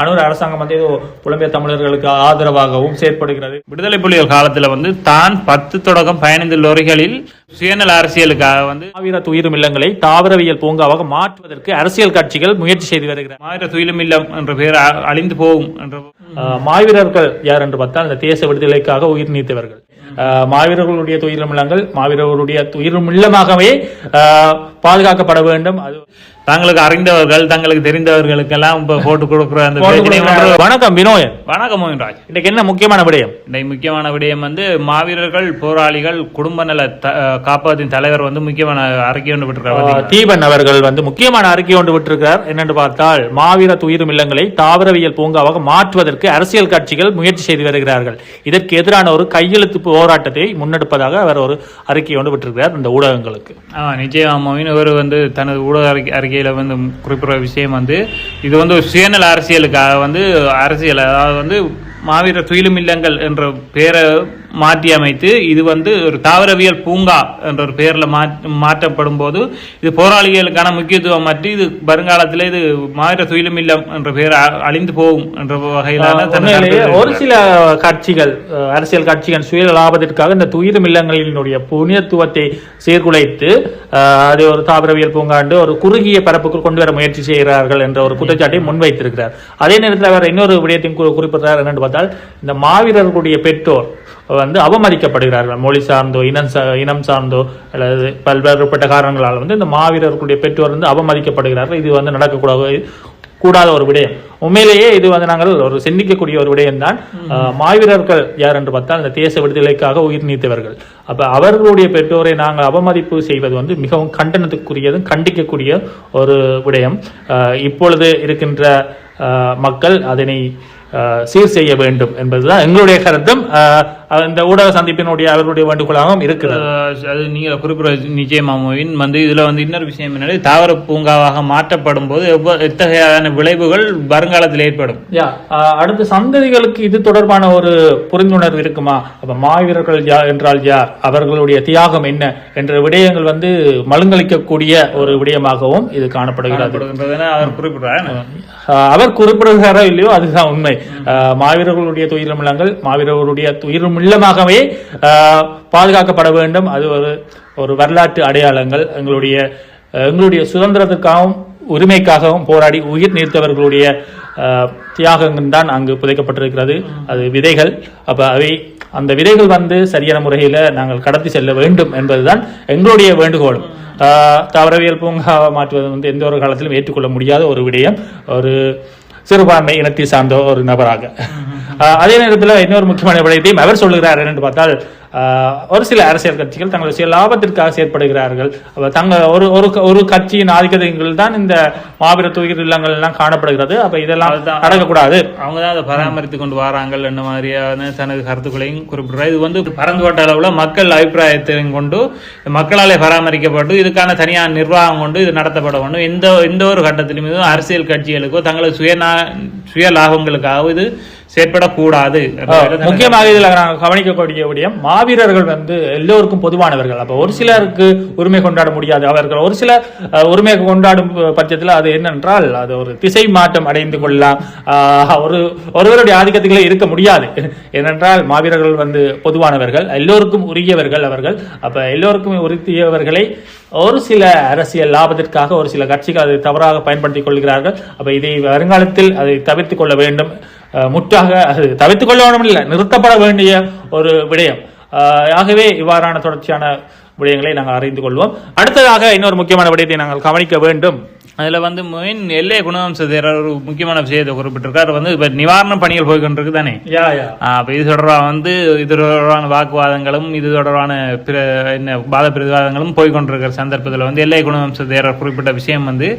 அனுர அரசாங்கம் வந்து ஏதோ புலம்பெயர் தமிழர்களுக்கு ஆதரவாகவும் செயற்படுகிறது. விடுதலை புலிகள் காலத்துல வந்து தான் பத்து தொடக்கம் பதினைந்து லொரிகளில் சுயநல அரசியலுக்காக வந்து மாவீர துயிரும் இல்லங்களை தாவரவியல் பூங்காவாக மாற்றுவதற்கு அரசியல் கட்சிகள் முயற்சி செய்து வருகிறார். மாவீர துயிலும் இல்லம் என்ற பெயர் அழிந்து போகும் என்ற மாவீரர்கள் யார் என்று பார்த்தால் இந்த தேச விடுதலைக்காக உயிர் நீத்தவர்கள். மாவீரர்களுடைய துயிரும் இல்லங்கள் மாவீரர்களுடைய துயிரும் இல்லமாகவே பாதுகாக்கப்பட வேண்டும். அது தங்களுக்கு அறிந்தவர்கள் தங்களுக்கு தெரிந்தவர்களுக்கெல்லாம் இப்ப போட்டு கொடுக்குற அந்த வணக்கம் வினோயன் வணக்கம் மோகன்ராஜ். இன்னைக்கு என்ன முக்கியமான விடயம்? இன்றைக்கு முக்கியமான விடயம் வந்து மாவீரர்கள் போராளிகள் குடும்ப நல காப்பகத்தின் தலைவர் வந்து முக்கியமான அறிக்கை ஒன்று விட்டுருக்காரு தீபன் அவர்கள் வந்து முக்கியமான அறிக்கை ஒன்று விட்டிருக்கிறார் என்னென்று பார்த்தால் மாவீர துயிரும் இல்லங்களை தாவரவியல் பூங்காவாக மாற்றுவதற்கு அரசியல் கட்சிகள் முயற்சி செய்து வருகிறார்கள். இதற்கு எதிரான ஒரு கையெழுத்து போராட்டத்தை முன்னெடுப்பதாக அவர் ஒரு அறிக்கை ஒன்று விட்டிருக்கிறார் இந்த ஊடகங்களுக்கு. ஆ நிச்சயமாவின் இவர் வந்து தனது ஊடக அறிக்கை அறிக்கையில் வந்து குறிப்பிட்ட விஷயம் வந்து இது வந்து ஒரு சுயநல அரசியலுக்காக வந்து அரசியல் அதாவது வந்து மாவீர துயிலும் இல்லங்கள் என்ற பெயரை மாற்றி அமைத்து இது வந்து ஒரு தாவரவியல் பூங்கா என்ற ஒரு பெயரில் மாற்றப்படும் போது இது போராளிகளுக்கான முக்கியத்துவம் மாற்றி இது வருங்காலத்தில் இது மாவீர துயிலும் இல்லம் என்ற பெயர் அழிந்து போகும் என்ற வகையிலான ஒரு சில கட்சிகள் அரசியல் கட்சிகள் சுய லாபத்திற்காக இந்த துயிரும் இல்லங்களினுடைய புனிதத்துவத்தை சீர்குலைத்து அதை ஒரு தாவரவியல் பூங்காண்டு ஒரு குறுகிய பரப்புக்குள் கொண்டு வர முயற்சி செய்கிறார்கள் என்ற ஒரு குற்றச்சாட்டை முன்வைத்திருக்கிறார். அதே நேரத்தில் அவர் இன்னொரு விடயத்தையும் குறி- குறிப்பிடுறார் என்னன்னு பார்த்தால் இந்த மாவீரர்களுடைய பெற்றோர் வந்து அவமதிக்கப்படுகிறார்கள். மொழி சார்ந்தோ இனம் சா இனம் சார்ந்தோ அல்லது பல்வேறுபட்ட காரணங்களால் வந்து இந்த மாவீரர்களுடைய பெற்றோர் வந்து அவமதிக்கப்படுகிறார்கள். இது வந்து நடக்கக்கூடாது கூடாத ஒரு விடயம். உண்மையிலேயே இது வந்து நாங்கள் ஒரு சிந்திக்கக்கூடிய ஒரு விடயம்தான் அஹ், மாவீரர்கள் யார் என்று பார்த்தால் இந்த தேச விடுதலைக்காக உயிர் நீத்தவர்கள். அப்ப அவர்களுடைய பெற்றோரை நாங்கள் அவமதிப்பு செய்வது வந்து மிகவும் கண்டனத்துக்குரியதும் கண்டிக்கக்கூடிய ஒரு விடயம். இப்பொழுது இருக்கின்ற மக்கள் அதனை சீர் செய்ய வேண்டும் என்பதுதான் எங்களுடைய கருத்தும். இந்த ஊடக சந்திப்பினுடைய அவர்களுடைய வேண்டுகோளாகவும் இருக்கிறது. அது நீங்க குறிப்பிட நிச்சயமாமோவின் வந்து இதுல வந்து இன்னொரு விஷயம் என்னன்னா தாவர பூங்காவாக மாற்றப்படும் போது எத்தகையான விளைவுகள் வருங்காலத்தில் ஏற்படும்? யா அடுத்த சந்ததிகளுக்கு இது தொடர்பான ஒரு புரிந்துணர்வு இருக்குமா? அப்ப மாவீரர்கள் யார் என்றால் யார்? அவர்களுடைய தியாகம் என்ன? என்ற விடயங்கள் வந்து மழுங்கலிக்கக்கூடிய ஒரு விடயமாகவும் இது காணப்படுகிறது. அவர் குறிப்பிடுறார் அவர் குறிப்பிடுகிறாரோ இல்லையோ அதுதான் உண்மை. மாவீரர்களுடைய துயிரும் இல்லங்கள் மாவீரர்களுடைய துயிலுமில்லமாகவே ஆஹ் பாதுகாக்கப்பட வேண்டும். அது ஒரு ஒரு வரலாற்று அடையாளங்கள். எங்களுடைய எங்களுடைய சுதந்திரத்துக்காகவும் உரிமைக்காகவும் போராடி உயிர் நீர்த்தவர்களுடைய தியாகங்கள் தான் அங்கு புதைக்கப்பட்டிருக்கிறது. அது விதைகள். அப்ப அவை அந்த விதைகள் வந்து சரியான முறையில் நாங்கள் கடத்தி செல்ல வேண்டும் என்பதுதான் எங்களுடைய வேண்டுகோளும். தாவரவியல் பூங்காவை மாற்றுவது வந்து எந்த ஒரு காலத்திலும் ஏற்றுக்கொள்ள முடியாத ஒரு விடயம். ஒரு சிறுபான்மை இனத்தை சார்ந்த ஒரு நபராக. அதே நேரத்தில் இன்னொரு முக்கியமான விடயத்தையும் அவர் சொல்லுகிறார். என்னென்று பார்த்தால் ஒரு சில அரசியல் கட்சிகள் தங்களுடைய சுய லாபத்திற்காக செயற்படுகிறார்கள். அப்ப தங்க ஒரு ஒரு ஒரு கட்சியின் ஆதிக்கங்கள் தான் இந்த மாபெரும் துயிர் இல்லங்கள் எல்லாம் காணப்படுகிறது. அப்ப இதெல்லாம். நடக்கக்கூடாது. அவங்க தான் அதை பராமரித்து கொண்டு வராங்கள் என்ன மாதிரியான தனது கருத்துக்களையும் குறிப்பிடுறார் இது வந்து பரந்துபட்ட அளவுல மக்கள் அபிப்பிராயத்தையும் கொண்டு மக்களாலே பராமரிக்கப்பட்டு இதுக்கான தனியார் நிர்வாகம் கொண்டு இது நடத்தப்பட வேண்டும். எந்த எந்த ஒரு கட்டத்திலும் அரசியல் கட்சிகளுக்கோ தங்களது சுயநா சுய லாபங்களுக்காக இது செயற்படக்கூடாது. முக்கியமாக இதுல நாங்கள் கவனிக்கக்கூடிய விடயம் மாவீரர்கள் வந்து எல்லோருக்கும் பொதுவானவர்கள். அப்ப ஒரு சிலருக்கு உரிமை கொண்டாட முடியாது. அவர்கள் ஒரு சில உரிமை கொண்டாடும் பட்சத்தில் அது என்னென்றால் அது ஒரு திசை மாற்றம் அடைந்து கொள்ளலாம். ஒரு ஒருவருடைய ஆதிக்கத்திலே இருக்க முடியாது. ஏனென்றால் மாவீரர்கள் வந்து பொதுவானவர்கள் எல்லோருக்கும் உரியவர்கள் அவர்கள். அப்ப எல்லோருக்கும் உரியவர்களை ஒரு சில அரசியல் லாபத்திற்காக ஒரு சில கட்சிகள் அதை தவறாக பயன்படுத்திக் கொள்கிறார்கள். அப்ப இதை வருங்காலத்தில் அதை தவிர்த்துக் கொள்ள வேண்டும். முற்றாக அது தவித்துக் கொள்ள வேண்டும் இல்லை நிறுத்தப்பட வேண்டிய ஒரு விடயம் ஆகவே இவ்வாறான தொடர்ச்சியான விடயங்களை நாங்கள் அறிந்து கொள்வோம் அடுத்ததாக இன்னொரு முக்கியமான விடயத்தை நாங்கள் கவனிக்க வேண்டும் அதுல வந்து மெயின் எல்லை குணவம்ச தேரர் ஒரு முக்கியமான விஷயத்தை குறிப்பிட்டிருக்காரு. வந்து இப்ப நிவாரண பணிகள் போய்கொண்டிருக்கு தானே? அப்ப இது தொடர்பாக வந்து இது தொடர்பான வாக்குவாதங்களும் இது தொடர்பான பிற என்ன வாத பிரதிவாதங்களும் போய்கொண்டிருக்கிற சந்தர்ப்பத்தில் வந்து எல்லை குணவம்ச தேரர் குறிப்பிட்ட விஷயம் வந்து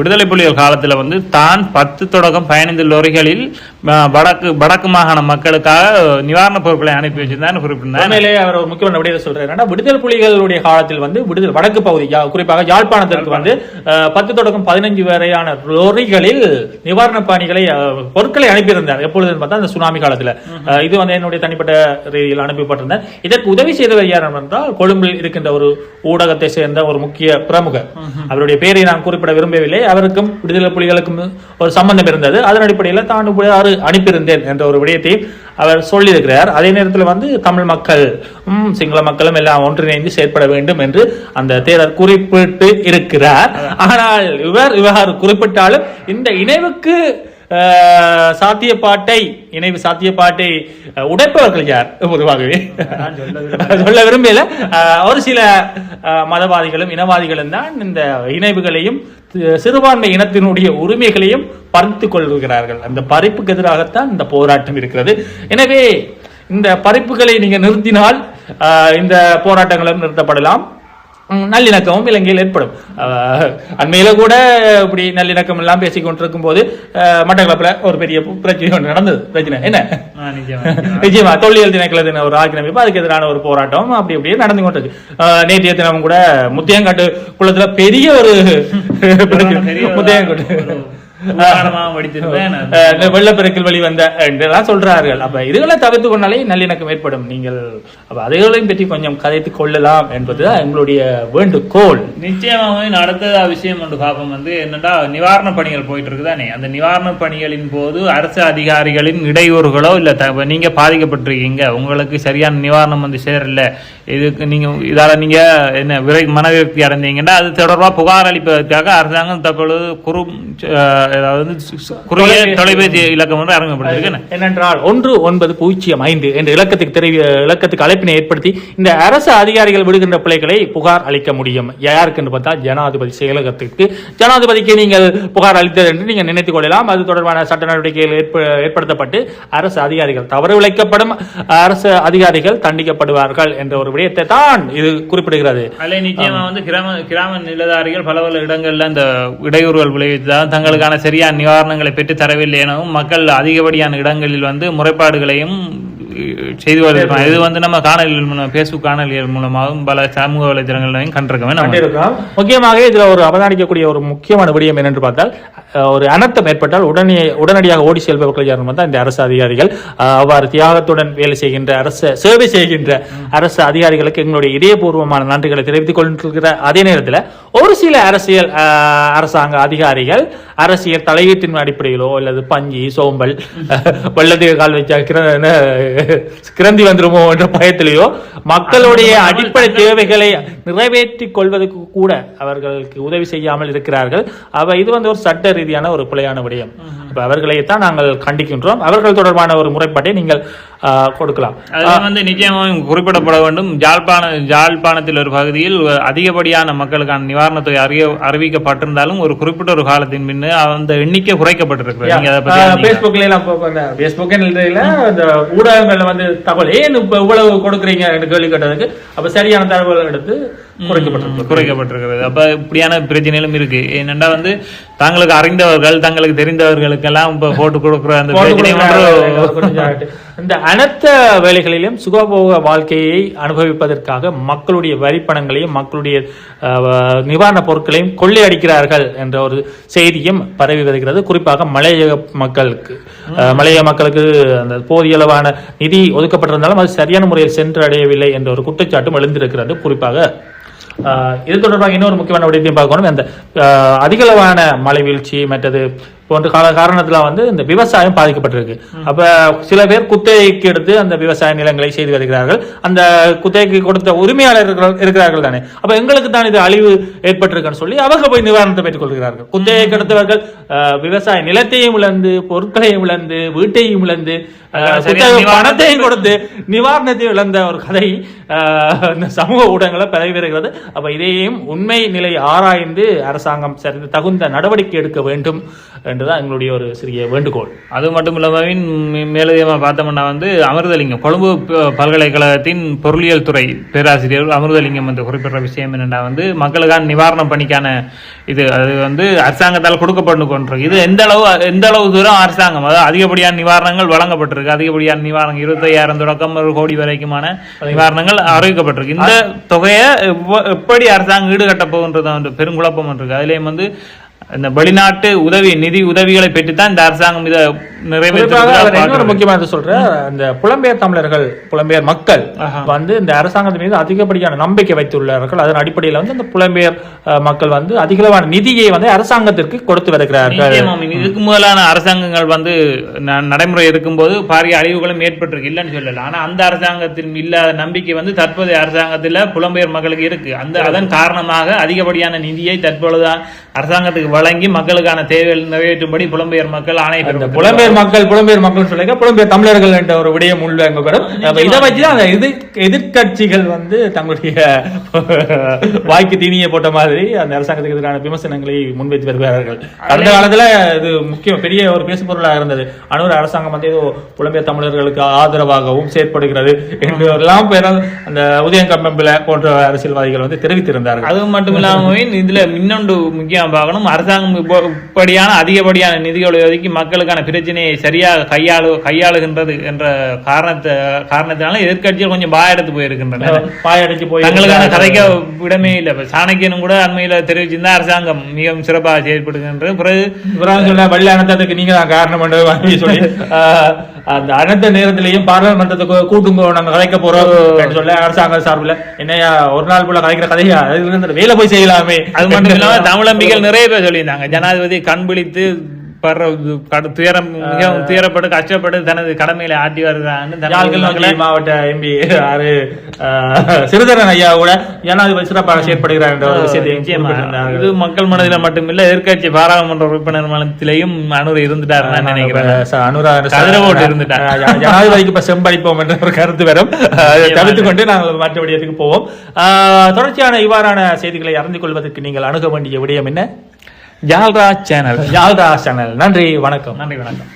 விடுதலை புலிகள் காலத்தில் வந்து தான் பத்து தொடக்கம் பதினைந்து லொரிகளில் வடக்கு வடக்கு மாகாண மக்களுக்காக நிவாரணப் பொருட்களை அனுப்பி வச்சிருந்தான்னு குறிப்பிட்டிருந்தார். அவர் ஒரு முக்கியமான விடயத்தை சொல்றாரு விடுதலை புலிகளுடைய காலத்தில் வந்து விடுதலை வடக்கு பகுதி குறிப்பாக யாழ்ப்பாணத்திற்கு வந்து பத்து தொடக்கம் மொத்தம் பதினஞ்சு வரையான லொரிகளில் நிவாரணப் பணிகளை பொருட்களை அனுப்பியிருந்தார். எப்பொழுதுன்னு பார்த்தா அந்த சுனாமி காலத்துல. இது வந்து என்னுடைய தனிப்பட்ட ரீதியில் அனுப்பப்பட்டிருந்தார் இதற்கு உதவி செய்தவர் யார் என்றால் கொழும்பில் இருக்கின்ற ஒரு ஊடகத்தை சேர்ந்த ஒரு முக்கிய பிரமுகர் அவருடைய பேரை நான் குறிப்பிட விரும்பவில்லை. அவருக்கும் விடுதலை புலிகளுக்கும் ஒரு சம்பந்தம் இருந்தது. அதன் அடிப்படையில் தான் அனுப்பியிருந்தேன் என்ற ஒரு விடயத்தை அவர் சொல்லியிருக்கிறார். அதே நேரத்தில் வந்து தமிழ் மக்கள் சிங்கள மக்களும் எல்லாம் ஒன்றிணைந்து செயற்பட வேண்டும் என்று அந்த தேரர் குறிப்பிட்டு இருக்கிறார். ஆனால் இவர் இவ்வாறு குறிப்பிட்டாலும் இந்த இணைவுக்கு சாத்தியப்பாட்டை இணைவு சாத்தியப்பாட்டை உடைப்பவர்கள் யார்? பொதுவாகவே. சொல்ல விரும்பல. ஒரு சில மதவாதிகளும் இனவாதிகளும் தான் இந்த இணைவுகளையும் சிறுபான்மை இனத்தினுடைய உரிமைகளையும் பறித்துக் கொள்கிறார்கள். அந்த பறிப்புக்கு எதிராகத்தான் இந்த போராட்டம் இருக்கிறது. எனவே இந்த பறிப்புகளை நீங்க நிறுத்தினால் இந்த போராட்டங்களும் நிறுத்தப்படலாம். நல்லிணக்கமும் இலங்கையில் ஏற்படும். அண்மையில கூட இப்படி நல்லிணக்கம் எல்லாம் பேசிக் கொண்டிருக்கும் போது மட்டக்களப்புல ஒரு பெரிய பிரச்சனை ஒன்று நடந்தது. பிரச்சனை. என்ன? நிச்சயமா, தொல்லியல் திணைக்கள தின ஒரு ஆக்கிரமிப்பு அதுக்கு எதிரான ஒரு போராட்டம் அப்படி அப்படியே நடந்து கொண்டிருக்கு. நேற்றைய தினம் கூட முத்தியங்காட்டு குளத்துல பெரிய ஒரு பெரிய ஒரு- முத்தியங்காட்டு வெள்ளப்பெருக்கில் வெளிவந்த என்றெல்லாம் சொல்றார்கள். அப்ப இதுகளை தவிர்த்து கொண்டாலே நல்லிணக்கம் ஏற்படும். நீங்கள் அப்ப அதுகளையும் பற்றி கொஞ்சம் கதைத்து கொள்ளலாம் என்பதுதான் எங்களுடைய வேண்டுகோள். நிச்சயமாகவே நான் அடுத்ததா விஷயம் ஒன்று பார்ப்போம். வந்து என்னடா நிவாரண பணிகள் போயிட்டு இருக்குதானே அந்த நிவாரண பணிகளின் போது அரசு அதிகாரிகளின் இடையூறுகளோ இல்ல நீங்க பாதிக்கப்பட்டிருக்கீங்க. உங்களுக்கு சரியான நிவாரணம் வந்து சேரல. இதுக்கு நீங்க இதால நீங்க என்ன விரை மனவிரக்தி அடைந்தீங்கன்னா அது தொடர்பா புகார் அளிப்பதற்காக அரசாங்கம் தற்பொழுது குறு அதாவது குறுகிய தொலைபேசி இலக்கம் வந்து அறிமுகப்படுத்திருக்கு. என்னென்றால் ஒன்று ஒன்பது பூஜ்ஜியம் ஐந்து என்ற இலக்கத்துக்கு தெரி இலக்கத்துக்கு அழைப்பினை ஏற்படுத்தி இந்த அரசு அதிகாரிகள் விடுகின்ற பிள்ளைகளை புகார் அளிக்க முடியும். யாருக்கு என்று பார்த்தா ஜனாதிபதி செயலகத்திற்கு. ஜனாதிபதிக்கு நீங்கள் புகார் அளித்தது என்று நீங்கள் நினைத்துக் கொள்ளலாம். அது தொடர்பான சட்ட நடவடிக்கைகள் ஏற்ப- ஏற்படுத்தப்பட்டு அரசு அதிகாரிகள் தவறு இழைக்கப்படும் அரசு அதிகாரிகள் தண்டிக்கப்படுவார்கள் என்ற ஒரு விடயத்தை தான் இது குறிப்பிடுகிறது. அதில் நிச்சயமா வந்து கிராம கிராம நிலதாரிகள் பல பல இடங்கள்ல இந்த இடையூறுகள் விளைவித்ததால் தங்களுக்கான சரியான நிவாரணங்களை பெற்று தரவில்லை எனவும் மக்கள் அதிகப்படியான இடங்களில் வந்து முறைப்பாடுகளையும் செய்து வருகிறாங்க இது வந்து நம்ம காணொலிகள் மூலம் ஃபேஸ்புக் காணொலிகள் மூலமாகவும் பல சமூக வலைதளங்களையும் கண்டிருக்கவே நம்ம கண்டிருக்கிறோம். முக்கியமாக இதில் ஒரு அவதானிக்கக்கூடிய ஒரு முக்கியமான விடயம் என்னென்று பார்த்தால் ஒரு அனர்த்தம் ஏற்பட்டால் உடனே உடனடியாக ஓடி செல்பவர்கள் யாரும் இந்த அரசு அதிகாரிகள் அவ்வாறு தியாகத்துடன் வேலை செய்கின்ற அரசு சேவை செய்கின்ற அரசு அதிகாரிகளுக்கு எங்களுடைய இதயபூர்வமான நன்றிகளை தெரிவித்துக் கொண்டிருக்கிற அதே நேரத்தில் ஒரு சில அரசியல் அரசாங்க அதிகாரிகள் அரசியல் தலையீட்டின் அடிப்படையிலோ அல்லது பஞ்சி சோம்பல் வெள்ளத்துக்கு கால் வச்சா கிரந்தி வந்துருமோ என்ற பயத்திலேயோ மக்களுடைய அடிப்படை தேவைகளை நிறைவேற்றிக் கொள்வதற்கு கூட அவர்களுக்கு உதவி செய்யாமல் இருக்கிறார்கள். அவ இது வந்து ஒரு சட்ட ரீதியான ஒரு பிழையான விடயம். அவர்களைத்தான் நாங்கள் கண்டிக்கின்றோம். அவர்கள் தொடர்பான ஒரு முறைப்பாட்டை நீங்கள் கொடுக்கலாம். அது வந்து நிச்சயமாக குறிப்பிடப்பட வேண்டும். ஜாழ்ப்பாண ஜாழ்ப்பாணத்தில் ஒரு பகுதியில் அதிகப்படியான மக்களுக்கான நிவாரணத் தொகை அறிய அறிவிக்கப்பட்டிருந்தாலும் ஒரு குறிப்பிட்ட ஒரு காலத்தின் பின்னு அந்த எண்ணிக்கை குறைக்கப்பட்டிருக்கு நீங்க அதை பத்தி அறிந்தீங்களா? பேஸ்புக்ல எல்லாம் இப்போ இந்த ஊடகங்கள்ல வந்து தகவல் ஏன் இப்ப இவ்வளவு கொடுக்குறீங்க? என்று கேள்வி கேட்டதுக்கு அப்ப சரியான தகவல் எடுத்து குறைக்கப்பட்டிருக்கு குறைக்கப்பட்டிருக்கிறது. அப்ப இப்படியான பிரச்சனைகளும் இருக்கு. என்னண்டா வந்து தங்களுக்கு அறிந்தவர்கள் தங்களுக்கு தெரிந்தவர்களுக்கெல்லாம் இப்ப போட்டு கொடுக்குற அந்த. இந்த அனைத்த வேலைகளிலும் சுகபோக வாழ்க்கையை அனுபவிப்பதற்காக மக்களுடைய வரிப்பணங்களையும் மக்களுடைய நிவாரணப் பொருட்களையும் கொள்ளையடிக்கிறார்கள் என்ற ஒரு செய்தியும் பரவி வருகிறது. குறிப்பாக மலையக மக்களுக்கு அஹ், மலையக மக்களுக்கு அந்த போதிய அளவான நிதி ஒதுக்கப்பட்டிருந்தாலும் அது சரியான முறையில் சென்றடையவில்லை என்ற ஒரு குற்றச்சாட்டும் எழுந்திருக்கிறது. குறிப்பாக இது தொடர்பாக இன்னொரு முக்கியமான விடயத்தையும் பார்க்கணும். அந்த அதிகளவான மழை வீழ்ச்சி மற்றது போன்ற கால காரணத்துல வந்து இந்த விவசாயம் பாதிக்கப்பட்டிருக்கு. அப்ப சில பேர் குத்தகைக்கு எடுத்து அந்த விவசாய நிலங்களை செய்து வருகிறார்கள். அந்த குத்தகைக்கு கொடுத்த உரிமையாளர்கள் இருக்கிறார்கள் தானே. அப்ப எங்களுக்கு தான் இது அழிவு ஏற்பட்டிருக்குன்னு சொல்லி அவங்க போய் நிவாரணத்தை பெற்றுக் கொள்கிறார்கள். குத்தகைக்கு எடுத்தவர்கள் விவசாய நிலத்தையும் இழந்து பொருட்களையும் இழந்து வீட்டையும் இழந்து பணத்தையும் கொடுத்து நிவாரணத்தை இழந்த ஒரு கதை இந்த சமூக ஊடகங்களை பரவி வருகிறது. அப்ப இதையும் உண்மை நிலை ஆராய்ந்து அரசாங்கம் தகுந்த நடவடிக்கை எடுக்க வேண்டும் என்றுதான் எங்களுடைய ஒரு சிறிய வேண்டுகோள். அது மட்டும் இல்லாமல் மேலதிகமாக பார்த்தோம்னா வந்து அமிர்தலிங்கம் கொழும்பு பல்கலைக்கழகத்தின் பொருளியல் துறை பேராசிரியர் அமிர்தலிங்கம் வந்து குறிப்பிட்ட விஷயம் என்னென்னா வந்து மக்களுக்கான நிவாரண பணிக்கான இது அது வந்து அரசாங்கத்தால் கொடுக்கப்பட்டு கொண்டிருக்கு. இது எந்த அளவு எந்த அளவு தூரம் அரசாங்கம்? அதாவது அதிகப்படியான நிவாரணங்கள் வழங்கப்பட்டிருக்கு. அதிகப்படியான நிவாரணம் இருபத்தையாயிரம் தொடக்கம் ஒரு கோடி வரைக்குமான நிவாரணங்கள் அறிவிக்கப்பட்டிருக்கு. இந்த தொகையை எப்படி அரசாங்கம் ஈடுகட்ட போகுன்றது பெரும் பெருங்குழப்பம் இருக்கு. அதுலேயும் வந்து இந்த வெளிநாட்டு உதவி நிதி உதவிகளை பெற்றுத்தான் இந்த அரசாங்கம் இதை இன்னொரு முக்கியமான சொல்ற இந்த புலம்பெயர் தமிழர்கள் புலம்பெயர் மக்கள். வந்து இந்த அரசாங்கத்தின் மீது அதிகப்படியான நம்பிக்கை வைத்துள்ளார்கள் அதன் அடிப்படையில் வந்து இந்த புலம்பெயர் மக்கள் வந்து அதிகளவான நிதியை வந்து அரசாங்கத்திற்கு கொடுத்து வருகிறார்கள். இதுக்கு முதலான அரசாங்கங்கள் வந்து நடைமுறை இருக்கும்போது பாரிய அழிவுகளும் ஏற்பட்டிருக்கு இல்லைன்னு சொல்லல. ஆனா அந்த அரசாங்கத்தின் இல்லாத நம்பிக்கை வந்து தற்போதைய அரசாங்கத்துல புலம்பெயர் மக்களுக்கு இருக்கு. அந்த அதன் காரணமாக அதிகப்படியான நிதியை தற்பொழுது அரசாங்கத்துக்கு வழங்கி மக்களுக்கான தேவைகள் நிறைவேற்றும்படி புலம்பெயர் மக்கள் ஆணை அந்த பெறும் புலம்பெயர் மக்கள் புலம்பெயர் மக்கள் சொல்லிக்க புலம்பெயர் தமிழர்கள் என்ற ஒரு விடயம் உள்வாங்க பெறும் அப்ப இதை வச்சு அந்த எதிர் எதிர்கட்சிகள் வந்து தங்களுடைய வாய்க்கு தீனியை போட்ட மாதிரி அந்த அரசாங்கத்துக்கு எதிரான விமர்சனங்களை முன்வைத்து வருகிறார்கள். கடந்த காலத்துல இது முக்கியம் பெரிய ஒரு பேசு பொருளாக இருந்தது. அனுர அரசாங்கம் வந்து ஏதோ புலம்பெயர் தமிழர்களுக்கு ஆதரவாகவும் செயற்படுகிறது என்று எல்லாம் பேர் அந்த உதயம் கம்பம்பில போன்ற அரசியல்வாதிகள் வந்து தெரிவித்திருந்தார்கள். அது மட்டும் இல்லாம இதுல இன்னொன்று முக்கியம் பார்க்கணும். அரசாங்கம் இப்போ- இப்படியான அதிகப்படியான நிதிகளை ஒதுக்கி மக்களுக்கான பிரச்சனையை சரியாக கையாளு கையாளுகின்றது என்ற காரணத்தை காரணத்தினால எதிர்க்கட்சிகள் கொஞ்சம் பாயெடுத்து போயிருக்கின்றன. பாயடைச்சு போய் தங்களுக்கான கதைக்க விடமே இல்லை. இப்ப சாணக்கியனும் கூட அண்மையில தெரிவிச்சிருந்தா அரசாங்கம் மிகவும் சிறப்பாக செயல்படுகின்றது. பிறகு வெள்ள அனந்தத்துக்கு நீங்க தான் காரணம் சொல்லி அந்த அனந்த நேரத்திலையும் பாராளுமன்றத்துக்கு கூட்டுங்க நாங்க கதைக்க போறோம் சொல்ல அரசாங்க சார்பில் என்னையா ஒரு நாள் போல கதைக்கிற கதையா? வேலை போய் செய்யலாமே. அது மட்டும் இல்லாம தமிழம்பிகள் நிறைய பேர் சொல்லியிருந்தாங்க. ஜனாதிபதி கண் விழித்து படுற கடு- துயரம் மிகவும் துயரப்பட்டு கஷ்டப்பட்டு தனது கடமையில ஆட்டி வருகிறான்னு மாவட்ட எம்பி சிறிதரன் ஐயா கூட ஜனாதிபதி சிறப்பாக செயற்படுகிறார் என்ற ஒரு விஷயத்தை நிச்சயமா. குறிப்பிட்டிருந்தார்கள். இது மக்கள் மனதில் மட்டுமில்ல எதிர்க்கட்சி பாராளுமன்ற உறுப்பினர் மனத்திலையும் அனுர் இருந்துட்டார் நான் நினைக்கிறேன் ச- அனுராக கதிரை போட்டு இருந்துட்டார். ஜனாதிபதிக்கு இப்ப செம்படிப்போம் என்ற ஒரு கருத்து வரும் தவிர்த்து கொண்டு நாங்கள் மற்ற விடயத்துக்கு போவோம் தொடர்ச்சியான இவ்வாறான செய்திகளை அறிந்து கொள்வதற்கு நீங்கள் அணுக வேண்டிய விடயம் என்ன ஜால்ரா சேனல் யாழ்ரா சேனல் நன்றி வணக்கம். நன்றி வணக்கம்.